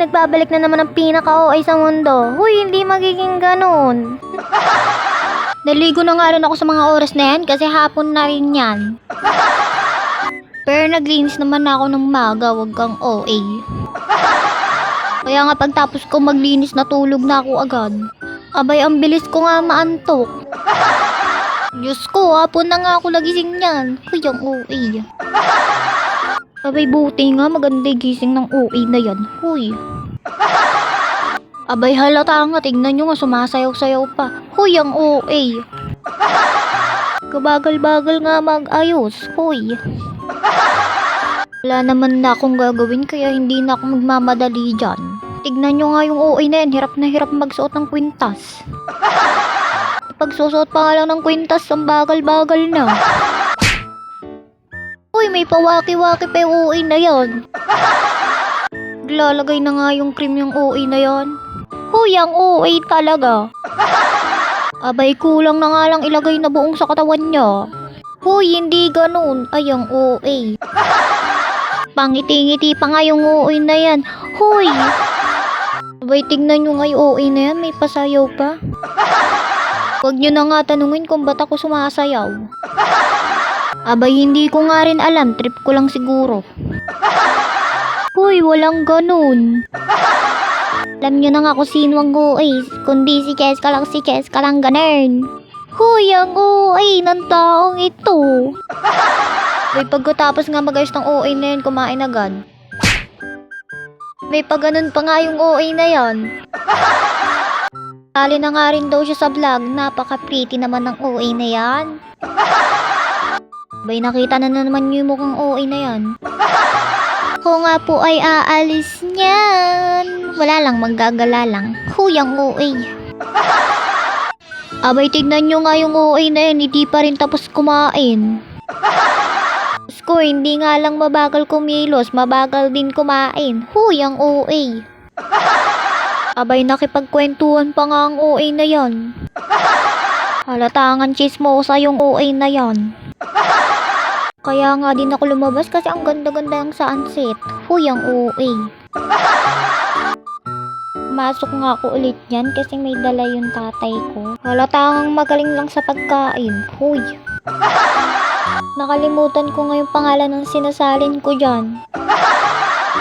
nagbabalik na naman ang pinaka-OA sa mundo. Huy, hindi magiging ganun. Naligo na nga rin ako sa mga oras na yan kasi hapon na rin yan. Pero naglinis naman ako ng maga, wag kang OA. Kaya nga pagtapos ko maglinis natulog na ako agad. Abay, ang bilis ko nga maantok. Diyos ko, hapon na nga ako nagising niyan. Kuyang OA. Abay, buti nga maganda gising ng OA na yan. Huy. Abay, halata nga. Tignan nyo nga, sumasayaw-sayaw pa. Huy, ang OA. Kabagal-bagal nga mag-ayos. Huy. Wala naman na akong gagawin kaya hindi na ako magmamadali dyan. Tignan nyo nga yung OA na yan, hirap na hirap magsuot ng kwintas. Pagsusuot pa nga lang ng kwintas, ang bagal-bagal na. Uy, may pawaki-waki pa yung OA na yan. Lalagay na nga yung cream yung OA na yan. Huy, ang OA talaga. Abay, kulang na nga lang ilagay na buong sa katawan niya. Huy, hindi ganun. Ay, ang OA. Pangiti-ngiti pa nga yung OA na yan. Huy! Abay, tignan nyo nga yung OA na yan. May pasayaw pa. Huwag nyo na nga tanungin kung ba't ako sumasayaw. Abay, hindi ko nga rin alam. Trip ko lang siguro. Huy, walang ganun. Alam nyo na nga kung sino ang OA. Kundi si Cheska lang, si Cheska lang ganun. Huy, ang OA ng taong ito. May pagkatapos nga mag-ayos ng OA na yan, kumain agad. May paganon pa nga yung OA na yan. Tali na nga rin daw siya sa vlog. Napaka-pretty naman ng OA na yan. Bay, nakita na, na naman yung mukhang OA na yan. Ako nga po ay aalis niyan. Wala lang, manggagala lang. Huyang OA. Abay, tignan nyo nga yung OA na yan. Hindi pa rin tapos kumain. Diyos ko, hindi nga lang mabagal kumilos, mabagal din kumain. Huy, ang OA. Abay, nakipagkwentuhan pa nga ang OA na yan. Halatangan chismosa yung OA na yan. Kaya nga din ako lumabas kasi ang ganda-ganda ng sunset. Huy, ang OA. Masok nga ako ulit yan kasi may dala yung tatay ko. Halatangang magaling lang sa pagkain. Huy. Nakalimutan ko nga yung pangalan ng sinasalin ko dyan.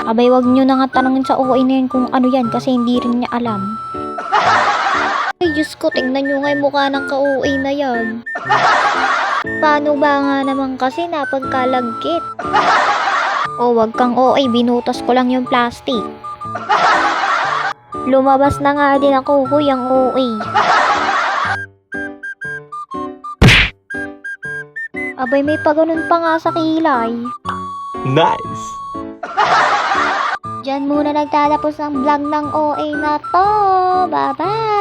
Abay, wag nyo na nga tanongin sa OA na yan kung ano yan kasi hindi rin niya alam. Ay, Diyos ko, tingnan nyo nga yung mukha ng ka-OA na yan. Paano ba nga naman kasi napagkalagkit? O, wag kang OA, binutas ko lang yung plastic. Lumabas na nga din ako, huy, ang OA. Abay, may paganon pa nga sa kilay. Nice! Diyan muna nagtatapos ang vlog ng OA na to. Bye-bye!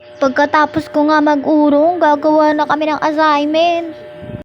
Pagkatapos ko nga mag-urong, gagawa na kami ng assignment.